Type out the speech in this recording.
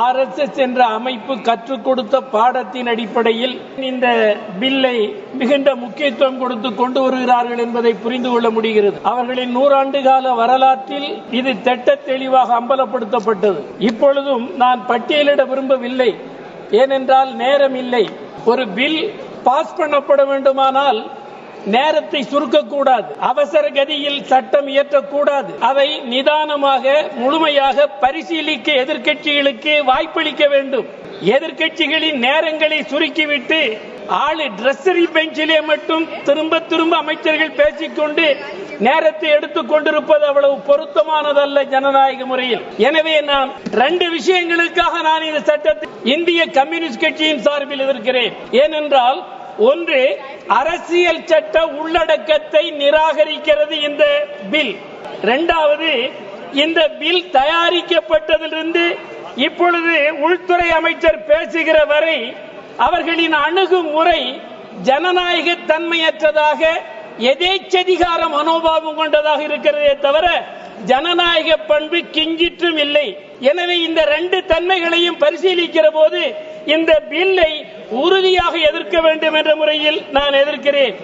R S S என்ற அமைப்பு கற்றுக் கொடுத்த பாடத்தின் அடிப்படையில் இந்த பில்லை மிகுந்த முக்கியத்துவம் கொடுத்து கொண்டு வருகிறார்கள் என்பதை புரிந்து கொள்ள முடிகிறது. அவர்களின் நூறாண்டு கால வரலாற்றில் இது திட்ட தெளிவாக அம்பலப்படுத்தப்பட்டது. இப்பொழுதும் நான் பட்டியலிட விரும்பவில்லை. ஏனென்றால் நேரம் இல்லை ஒரு பில் பாஸ் பண்ணப்பட வேண்டுமானால் நேரத்தை சுருக்கக்கூடாது. அவசர கதியில் சட்டம் இயற்றக்கூடாது. அதை நிதானமாக முழுமையாக பரிசீலிக்க எதிர்க்கட்சிகளுக்கு வாய்ப்பளிக்க வேண்டும். எதிர்க்கட்சிகளின் நேரங்களை சுருக்கிவிட்டு ஆளு டிரெஸ்ஸரி பெஞ்சிலே மட்டும் திரும்ப திரும்ப அமைச்சர்கள் பேசிக்கொண்டு நேரத்தை எடுத்துக் கொண்டிருப்பது அவ்வளவு பொருத்தமானதல்ல ஜனநாயக முறையில். எனவே நான் ரெண்டு விஷயங்களுக்காக நான் இந்த சட்டத்தை இந்திய கம்யூனிஸ்ட் கட்சியின் சார்பில் எதிர்க்கிறேன். ஏனென்றால் ஒன்று அரசியல் சட்ட உள்ளடக்கத்தை நிராகரிக்கிறது இந்த பில். இரண்டாவது இந்த பில் தயாரிக்கப்பட்டதிலிருந்து இப்பொழுது உள்துறை அமைச்சர் பேசுகிற வரை அவர்களின் அணுகுமுறை ஜனநாயக தன்மையற்றதாக எதேச்சதிகார மனோபாவம் கொண்டதாக இருக்கிறதே தவிர ஜனநாயக பண்பு கிஞ்சிற்றும் இல்லை. எனவே இந்த ரெண்டு தன்மைகளையும் பரிசீலிக்கிற போது இந்த பில்லை எதிர்க்க வேண்டும் என்ற முறையில் நான் எதிர்க்கிறேன்.